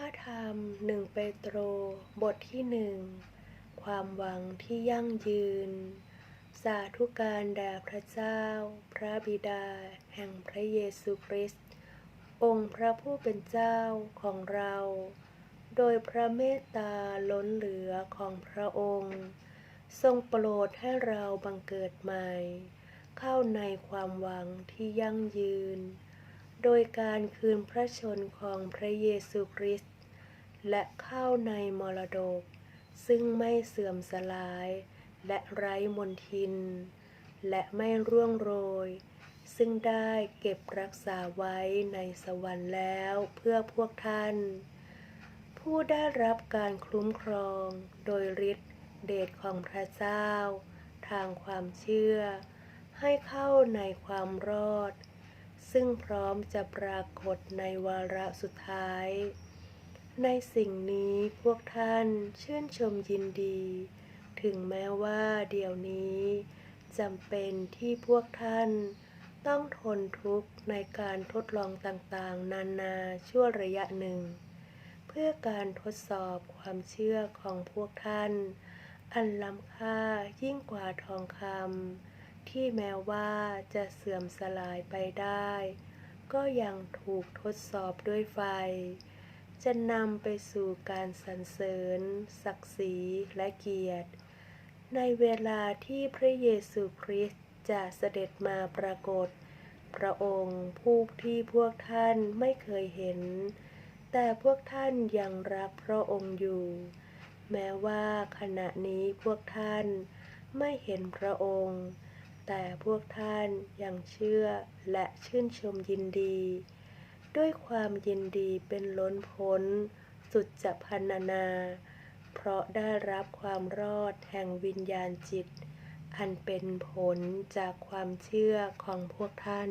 ระธรรมหนึ่งเปโตรบทที่หนึ่งความหวังที่ยั่งยืน สาธุการแด่พระเจ้า พระบิดา แห่งพระเยซูคริสต์องค์พระผู้เป็นเจ้าของเรา โดยพระเมตตาล้นเหลือของพระองค์ ทรงโปรดให้เราบังเกิดใหม่ เข้าในความหวังที่ยั่งยืน โดยการคืนพระชนของพระเยซูคริสต์และเข้าในมรดก ซึ่งไม่เสื่อมสลาย และไร้มนทิน และไม่ร่วงโรย ซึ่งได้เก็บรักษาไว้ในสวรรค์แล้วเพื่อพวกท่าน ผู้ได้รับการคุ้มครองโดยฤทธิเดชของพระเจ้า ทางความเชื่อ ให้เข้าในความรอด ซึ่งพร้อมจะปรากฏในวาระสุดท้าย ในสิ่งนี้พวกท่านชื่นชมยินดี ถึงแม้ว่าเดี๋ยวนี้จำเป็นที่พวกท่านต้องทนทุกข์ในการทดลองต่างๆ นานาชั่วระยะหนึ่ง เพื่อการทดสอบความเชื่อของพวกท่าน อันล้ำค่ายิ่งกว่าทองคำ ที่แม้ว่าจะเสื่อมสลายไปได้ ก็ยังถูกทดสอบด้วยไฟ จะนำไปสู่การสรรเสริญ ศักดิ์ศรีและเกียรติ ในเวลาที่พระเยซูคริสต์จะเสด็จมาปรากฏ พระองค์ผู้ที่พวกท่านไม่เคยเห็น แต่พวกท่านยังรักพระองค์อยู่ แม้ว่าขณะนี้พวกท่านไม่เห็นพระองค์ แต่พวกท่านยังเชื่อและชื่นชมยินดี ด้วยความยินดีเป็นล้นพ้น สุดจะพันนานาเพราะได้รับความรอดแห่งวิญญาณจิต อันเป็นผลจากความเชื่อของพวกท่าน